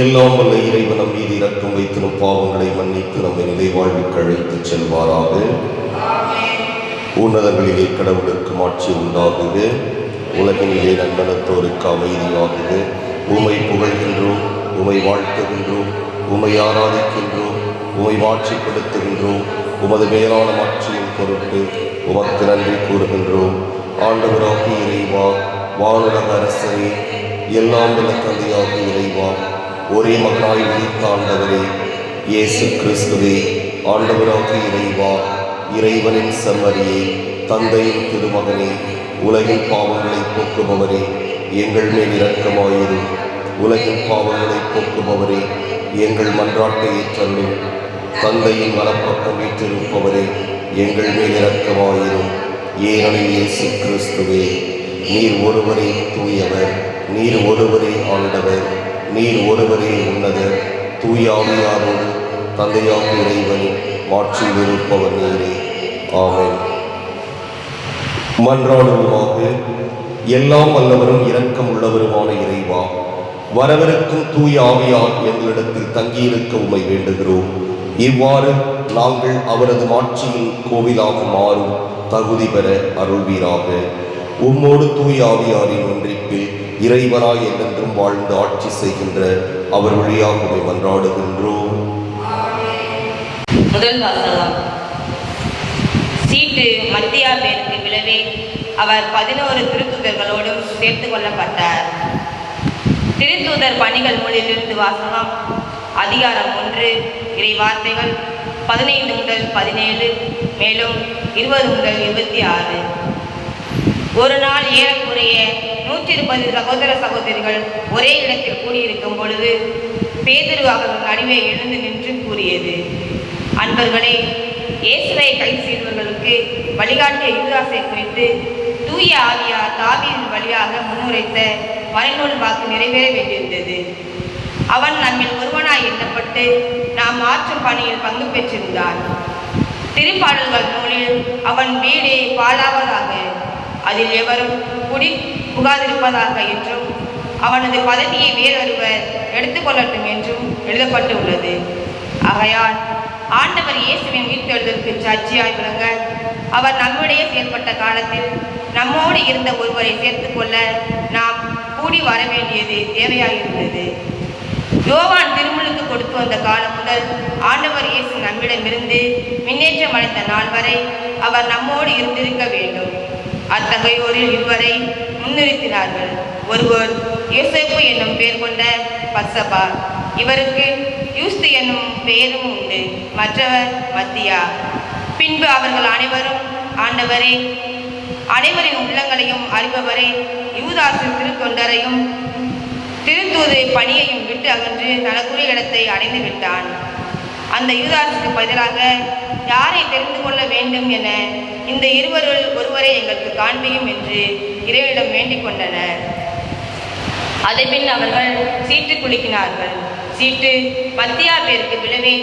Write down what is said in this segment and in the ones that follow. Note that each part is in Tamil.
எல்லாம் வல்ல இறைவன் நம் மீது இரக்கம் வைத்து நம் பாவங்களை மன்னித்து நம்மை நிலை வாழ்வுக்கு அழைத்துச் செல்வாராக. உன்னதங்களிலே கடவுளுக்கு மாட்சி உண்டாகுது. உலகினிலே நண்பனத்தோருக்கு அமைதியாகுது. உமை புகழ்கின்றோம் உமை வாழ்த்துகின்றோம் உமை ஆராதிக்கின்றோம் உமை மாட்சிப்படுத்துகின்றோம். உமது மேலான மாட்சியின் பொருட்டு உமக்கு நன்றி கூறுகின்றோம். ஆண்டவராகி இறைவா வானுலக அரசரே எல்லாம் வல்ல தந்தையாகி இறைவா ஒரே மகனாய் உயிர்த்த ஆண்டவரே இயேசு கிறிஸ்துவே ஆண்டவராக இறைவா இறைவனின் செம்மறியே தந்தையின் திருமகனே உலகின் பாவங்களை போக்குபவரே எங்கள் மேல் இரக்கமாயிரும். உலகின் பாவங்களை போக்குபவரே எங்கள் மன்றாட்டை ஏற்றருளும். தந்தையின் வலப்பக்கம் வீற்றிருப்பவரே எங்கள் மேல் இரக்கமாயிரும். ஏனெனில் இயேசு கிறிஸ்துவே நீர் ஒருவரே தூயவர் நீர் ஒருவரே ஆண்டவர். நீர் ஒருவரே உன்னதர் தூயாவியாரோடு தந்தையாக இறைவன் மாற்றி விருப்பவர் நீரே. ஆமை மன்றாடுவோமாக எல்லாம் வல்லவரும் இரக்கம் உள்ளவருமான இறைவா. வரவிருக்கும் தூய ஆவியார் எங்களிடத்தில் தங்கியிருக்க உமை வேண்டுகிறோம். இவ்வாறு நாங்கள் அவரது மாட்சியின் கோவிலாக மாறும் தகுதி பெற அருள்வீராக. உம்மோடு தூய ஆவியாரின் ஒன்றிப்பில் இறைவனாய் என்றென்றும் வாழ்ந்து ஆட்சி செய்கின்ற அவர் வழியாக உமை மன்றாடுகின்றோம். முதல் வாசகம். சீட்டு மத்தியா பேருக்கு விழவே அவர் பதினோரு திருத்துதர்களோடும் சேர்த்து கொள்ளப்பட்டார். திருத்தூதர் பணிகள் நூலிலிருந்து வாசகம். அதிகாரம் ஒன்று இறை வார்த்தைகள் பதினைந்து முதல் பதினேழு மேலும் இருபது முதல் இருபத்தி ஆறு. ஒரு நாள் ஏறக்குறைய நூற்றி சகோதர சகோதரிகள் ஒரே இடத்தில் கூடியிருக்கும் பொழுது பேதுரு அவர்கள் நடுவே எழுந்து நின்று கூறியது. அன்பர்களே இயேசுவை கைது செய்தவர்களுக்கு வழிகாட்டிய யுவராசை குறித்து தூய ஆவியார் தாவியின் வழியாக முன்னுரைத்த மறைநூல் வாக்கு நிறைவேற வேண்டியிருந்தது. அவன் நம்மில் ஒருவனாய் எண்ணப்பட்டு நாம் மாற்றும் பணியில் பங்கு பெற்றிருந்தான் திருப்பாடல்கள் நூலில் அவன் வீடு பாழாவதாக அதில் எவரும் குடி புகாதிருப்பதாக என்றும் அவனது பதவியை வேறொருவர் எடுத்துக்கொள்ளட்டும் என்றும் எழுதப்பட்டு உள்ளது ஆகையால் ஆண்டவர் இயேசுவின் உயிர்த்தெழுதலுக்கு சாட்சியாய் விளங்க அவர் நம்முடைய செயல்பட்ட காலத்தில் நம்மோடு இருந்த ஒருவரை சேர்த்துக்கொள்ள நாம் கூடி வர வேண்டியது தேவையாயிருந்தது. யோவான் திருமுழுக்கு கொடுத்து வந்த காலம் முதல் ஆண்டவர் இயேசு நம்மிடமிருந்து மின்னேற்றம் அடைந்த நாள் வரை அவர் நம்மோடு இருந்திருக்க வேண்டும். அத்தகையோரில் இருவரை முன்னிறுத்தினார்கள். ஒருவர் யோசேப்பு என்னும் பெயர் கொண்ட பசபா இவருக்கு யூஸ்து என்னும் பெயரும் உண்டு. மற்றவர் மத்தியா. பின்பு அவர்கள் அனைவரும் ஆண்டவரே அனைவரின் உள்ளங்களையும் அறிபவரே யூதாசின் திருத்தொண்டரையும் திருத்தூது பணியையும் விட்டு அகன்று தனக்குரிய இடத்தை அடைந்து விட்டான். அந்த யூதாசுக்கு பதிலாக யாரை தெரிந்து கொள்ள வேண்டும் என இந்த இருவருள் ஒருவரை எங்களுக்கு காண்பியும் என்று இறைவனிடம் வேண்டிக் கொண்டனர். அதன்பின் அவர்கள் சீட்டு குலுக்கினார்கள். சீட்டு மத்தியா பேருக்கு விழவே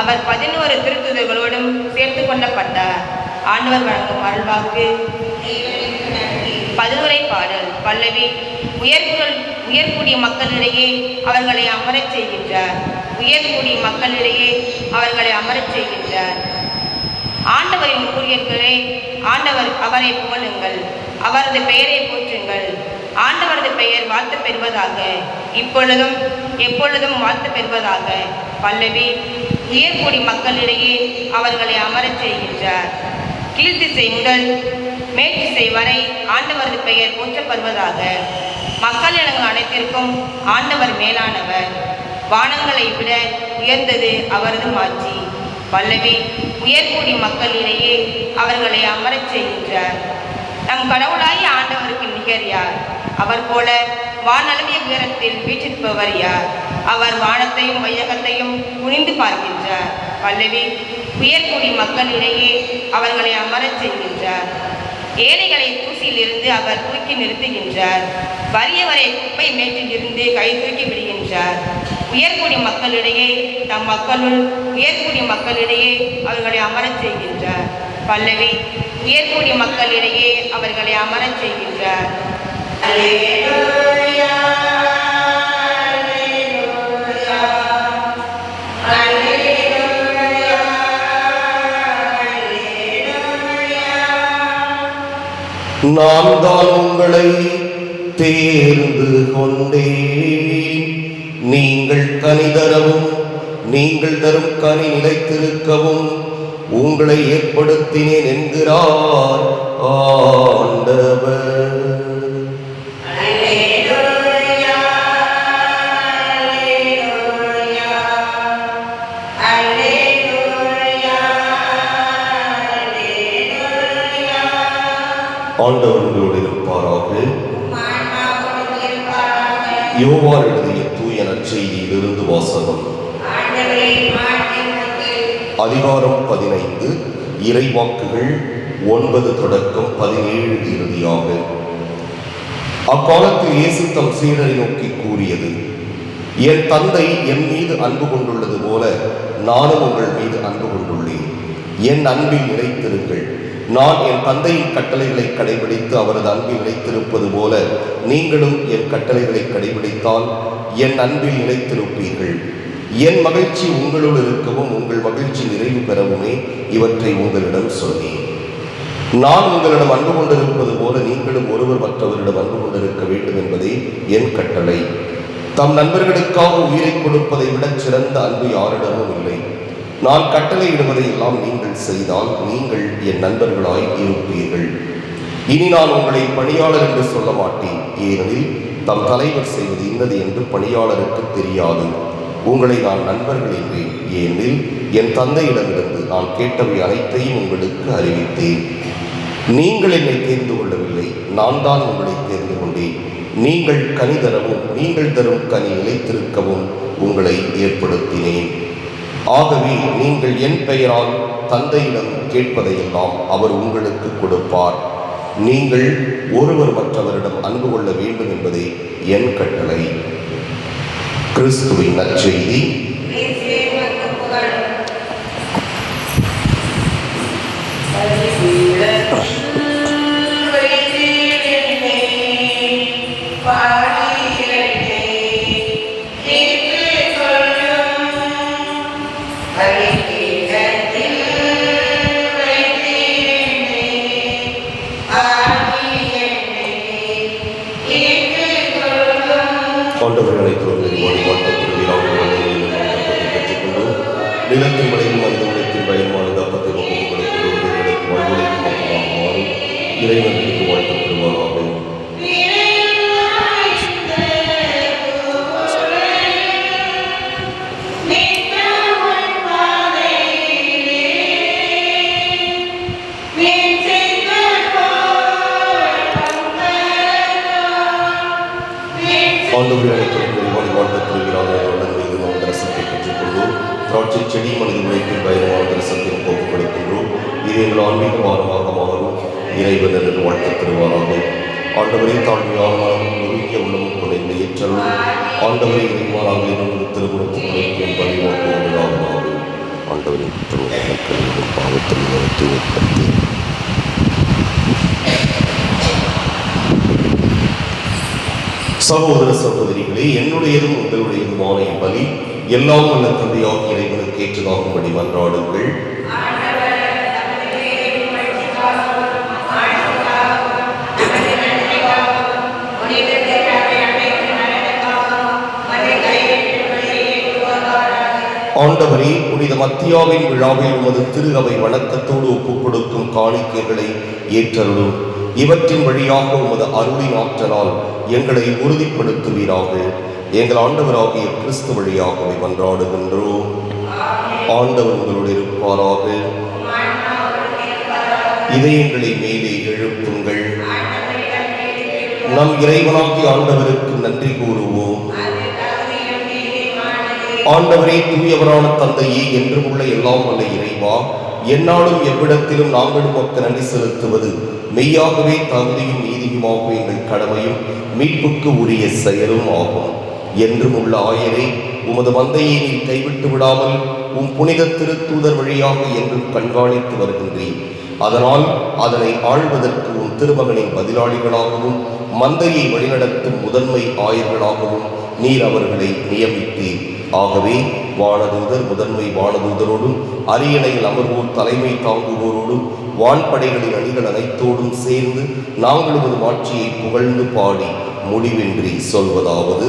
அவர் பதினோரு திருத்துதல்களோடும் சேர்த்து கொள்ளப்பட்டார் ஆண்டவர் வழங்கும் அருள்வாக்கு பதிலுரை பாடல் பல்லவி உயர்குரல் உயர்கூடிய மக்களிடையே அவர்களை அமரச் செய்கின்றார். உயர்கூடிய மக்களிடையே அவர்களை அமரச் செய்கின்றார். ஆண்டவரின் ஊழியர்களே ஆண்டவர் அவரை புகழுங்கள். அவரது பெயரை போற்றுங்கள். ஆண்டவரது பெயர் வாழ்த்து பெறுவதாக. இப்பொழுதும் எப்பொழுதும் வாழ்த்து பெறுவதாக. பல்லவி உயர்குடி மக்களிடையே அவர்களை அமரச் செய்கின்றார். கீழ்த்திசை முதல் மேற்றிசை வரை ஆண்டவரது பெயர் போற்றப்படுவதாக. மக்களிடங்கள் அனைத்திற்கும் ஆண்டவர் மேலானவர். வானங்களை விட உயர்ந்தது அவரது மாட்சி. வல்லவே உயர்குடி மக்களிடையே அவர்களை அமரச் செய்கின்றார். நம் கடவுளாகி ஆண்டவருக்கு நிகர் யார்? அவர் போல வானளவிய உயரத்தில் வீற்றிருப்பவர் யார்? அவர் வானத்தையும் வையகத்தையும் குனிந்து பார்க்கின்றார். பல்லவி உயர்குடி மக்களிடையே அவர்களை அமரச் செய்கின்றார். ஏழைகளை தூசியிலிருந்து அவர் தூக்கி நிறுத்துகின்றார். வறியவரை குப்பை மேற்றிலிருந்து கை தூக்கி விடுகின்றார். உயர்குடி மக்களிடையே தம் மக்களுள் உயர்குடி மக்களிடையே அவர்களை அமரச் செய்கின்றார். பல்லவி உயர்குடி மக்களிடையே அவர்களை அமரச் செய்கின்றார். நான் தான் உங்களை தேர்ந்து கொண்டேன். நீங்கள் கனி தரவும் நீங்கள் தரும் கனி நிலைத்திருக்கவும் உங்களை ஏற்படுத்தினேன் என்கிறார் ஆண்டவர். ஆண்டவர்களோடு இருப்பாராக. ஆன்மாவோடு யோவார் எழுதிய தூய நற்செய்தியிலிருந்து வாசகம். அதிகாரம் பதினைந்து இறைவாக்குகள் ஒன்பது தொடக்கம் பதினேழு இறுதியாக. அக்காலத்தில் இயேசு தம் சீடரை நோக்கி கூறியது என் தந்தை என் மீது அன்பு கொண்டுள்ளது போல நானும் உங்கள் மீது அன்பு கொண்டுள்ளேன். என் அன்பில் நிலைத்திருங்கள். நான் என் தந்தையின் கட்டளைகளை கடைபிடித்து அவரது அன்பில் நிலைத்திருப்பது போல நீங்களும் என் கட்டளைகளை கடைபிடித்தால் என் அன்பில் நிலைத்திருப்பீர்கள். என் மகிழ்ச்சி உங்களோடு இருக்கவும் உங்கள் மகிழ்ச்சி நிறைவு பெறவுமே இவற்றை உங்களிடம் சொன்னேன். நான் உங்களிடம் அன்பு கொண்டிருப்பது போல நீங்களும் ஒருவர் மற்றவரிடம் அன்பு கொண்டிருக்க வேண்டும் என்பதே என் கட்டளை. தம் நண்பர்களுக்காக உயிரை கொடுப்பதை விட சிறந்த அன்பு யாரிடமும் இல்லை. நான் கட்டளையிடுவதை எல்லாம் நீங்கள் செய்தால் நீங்கள் என் நண்பர்களாய் இருப்பீர்கள். இனி நான் உங்களை பணியாளர் என்று சொல்ல மாட்டேன். ஏனெனில் தம் தலைவர் செய்வது இன்னது என்று பணியாளருக்கு தெரியாது. உங்களை நான் நண்பர்கள் என்றேன் ஏனெனில் என் தந்தையிடமிருந்து நான் கேட்டவை அனைத்தையும் உங்களுக்கு அறிவித்தேன். நீங்கள் என்னை தேர்ந்து கொள்ளவில்லை. நான் தான் உங்களை தேர்ந்து கொண்டேன். நீங்கள் கனி தரவும் நீங்கள் தரும் கனி நிலைத்திருக்கவும் உங்களை ஏற்படுத்தினேன். ஆகவே நீங்கள் என் பெயரால் தந்தையிடம் கேட்பதையெல்லாம் அவர் உங்களுக்கு கொடுப்பார். நீங்கள் ஒருவர் மற்றவரிடம் அன்பு கொள்ள வேண்டும் என்பதே என் கட்டளை. கிறிஸ்துவின் நற்செய்தி. மக்களின் பாவத்தில் நிறுத்தி உற்பத்தி சகோதர சகோதரிகளே என்னுடையதும் உங்களுடையதுமான பலி எல்லாம் உள்ள தந்தையாக இறைவனுக்கு ஏற்றதாகும்படி மன்றாடுங்கள். ஆண்டவரே புனித மத்தியாவின் விழாவில் உமது திருகவை வணக்கத்தோடு ஒப்புக் கொடுக்கும் காணிக்கைகளை ஏற்றருளும். இவற்றின் வழியாக உமது அருளின் ஆற்றலால் எங்களை உறுதிப்படுத்துவீராக. எங்கள் ஆண்டவராகிய கிறிஸ்து வழியாகவே மன்றாடுகின்றோம். ஆண்டவர் உங்களோடு இருப்பாராக. இதயங்களை மேலே எழுப்புங்கள். நம் இறைவனாகிய ஆண்டவருக்கு நன்றி கூறும் ஆண்டவரே தூயவரான தந்தையே என்றும் உள்ள எல்லாம் வல்ல இறைவா என்னாலும் எவ்விடத்திலும் நாங்கள் உமக்கு நன்றி செலுத்துவது. மெய்யாகவே தகுதியும் நீதியுமாகும் எங்கள் கடமையும் மீட்புக்கு உரிய செயலும் ஆகும். என்றும் உள்ள ஆயரே உமது மந்தையை நீ கைவிட்டு விடாமல் உம் புனித திருத்தூதர் வழியாக என்றும் கண்காணித்து வருகின்றேன். அதனால் அதனை ஆள்வதற்கு உன் திருமகனின் பதிலாளிகளாகவும் மந்தையை வழிநடத்தும் முதன்மை ஆயர்களாகவும் நீர் அவர்களை நியமித்தீர். ஆகவே வானதூதர் முதன்மை வானதூதரோடும் அரியணையில் அமர்வோர் தலைமை தாங்குவோரோடும் வான்படைகளின் அணிகள் அனைத்தோடும் சேர்ந்து நாங்கள் ஒரு ஆட்சியை புகழ்ந்து பாடி முடிவின்றி சொல்வதாவது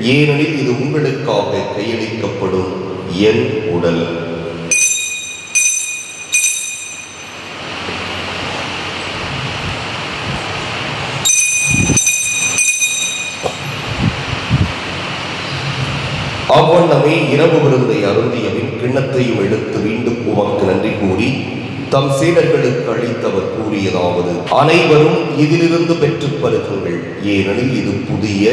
ஏனெனில் இது உங்களுக்காக கையளிக்கப்படும் என் உடல். அவ்வண்ணமே இரவு விருந்தை அருந்தியவின் கிண்ணத்தையும் எடுத்து மீண்டும் உமக்கு நன்றி கூறி தம் சீடர்களுக்கு அளித்தவர் கூறியதாவது அனைவரும் இதிலிருந்து பெற்றுப் பருகுங்கள். ஏனெனில் இது புதிய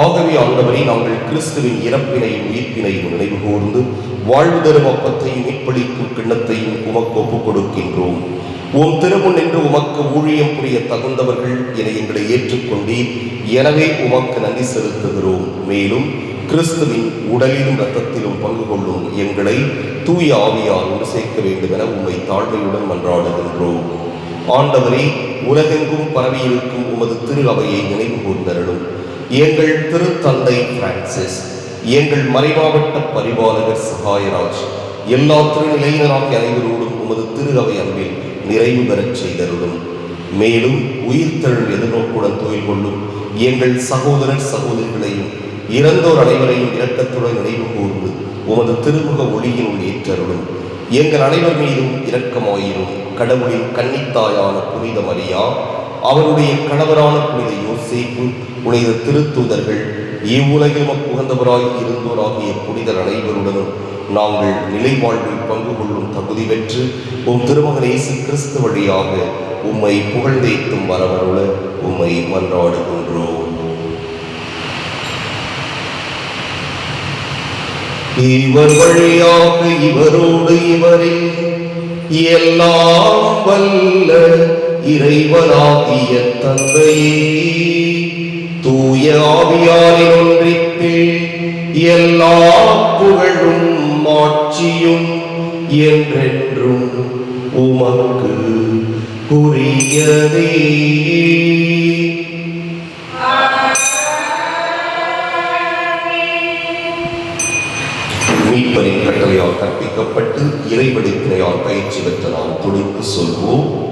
ஆகவே ஆண்டவரே நாங்கள் கிறிஸ்துவின் இறப்பினையும் உயிர்ப்பினையும் நினைவு கூர்ந்து வாழ்வு தரும் அப்பத்தையும் மீட்பளிக்கும் கிண்ணத்தையும் உமக்கு ஒப்புக் கொடுக்கின்றோம் உம் திருமுன் என்று உமக்கு ஊழியம் புரிய தகுந்தவர்கள் என எங்களை ஏற்றுக்கொண்டீர். எனவே உமக்கு நன்றி செலுத்துகிறோம். மேலும் கிறிஸ்துவின் உடலிலும் இரத்தத்திலும் பங்கு கொள்ளும் எங்களை தூய ஆவியால் ஒன்று சேர்க்க வேண்டும் என உம்மை தாழ்மையுடன் மன்றாடுகின்றோம். ஆண்டவரே உலகெங்கும் பரவியிருக்கும் உமது திரு அவையை நினைவு கூர்ந்தருளும் எங்கள் திருத்தந்தை பிரான்சிஸ் எங்கள் மறைமாவட்ட பரிபாலகர் சகாயராஜ் எல்லா திருநிலையினராகிய அனைவரோடும் உமது திரு அவை அன்பில் நிறைவு பெறச் செய்தருடும் மேலும் உயிர்த்தெழும் எதிர்நோக்குடன் தொழில் கொள்ளும் எங்கள் சகோதரர் சகோதரிகளையும் இறந்தோர் அனைவரையும் இரக்கத்துடன் நினைவு கூர்ந்து உமது திருமுக ஒளியினுள் ஏற்றருளும். எங்கள் அனைவர் மீதும் இரக்கமாயிரும் கடவுளின் கன்னித்தாயான புனித மரியா அவருடைய கணவரான புனித யோசிப்பு புனித திருத்தூதர்கள் இவ்வுலகில் புகந்தவராய் இருந்தோராகிய புனிதர் அனைவருடனும் நாங்கள் நிலை வாழ்வில் பங்கு கொள்ளும் தகுதி பெற்று உம் திருமகன் இயேசு கிறிஸ்து வழியாக உம்மை புகழ்ந்தேத்தும் வரவருள உம்மை மன்றாடுகின்றோம். இவர் வழியாக இவரோடு இவரே எல்லாம் வல்ல இறைவனாகிய தந்தையே தூய ஆவியாரின் ஒன்றிப்பில் எல்லா புகழும் மாட்சியும் என்றென்றும் உமக்கு உரியதே. மீட்பரின் கட்டளையால் கற்பிக்கப்பட்டு இறைவடிப்பினையால் பயிற்சி பெற்ற நாம் துணிந்து சொல்வோம்.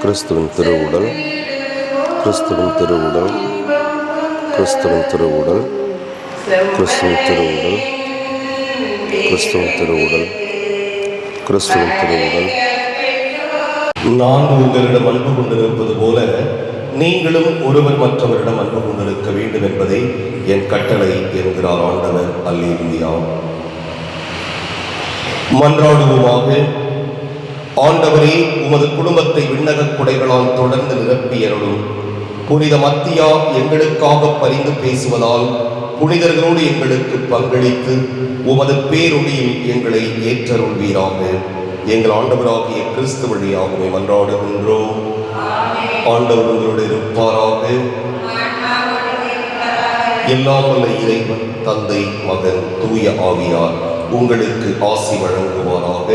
கிறிஸ்துவின் திருவுடல் கிறிஸ்துவின் திருவுடல் கிறிஸ்துவின் திருவுடல் கிறிஸ்துவின் திருவுடல் கிறிஸ்துவின் திருவுடல் கிறிஸ்துவின் திருவுடல். நான் உங்களிடம் அன்பு கொண்டிருப்பது போல நீங்களும் ஒருவர் மற்றவரிடம் அன்பு கொண்டிருக்க வேண்டும் என்பதை என் கட்டளை என்கிறார் ஆண்டவர். அல்லேலூயா. மன்றாடுவோமாக. ஆண்டவரே உமது குடும்பத்தை விண்ணகக் குடைகளால் தொடர்ந்து நிரப்பியருளும் புனித மத்தியா எங்களுக்காக பரிந்து பேசுவதால் புனிதர்களோடு எங்களுக்கு பங்களித்து உமது பேரொழியில் எங்களை ஏற்றருள்வீராக. எங்கள் ஆண்டவராகிய கிறிஸ்து வழியாகவே மன்றாடுகின்றோம். ஆண்டவர் உங்களோடு இருப்பாராக. எல்லாம் வல்ல இறைவன் தந்தை மகன் தூய ஆவியார் உங்களுக்கு ஆசி வழங்குவாராக.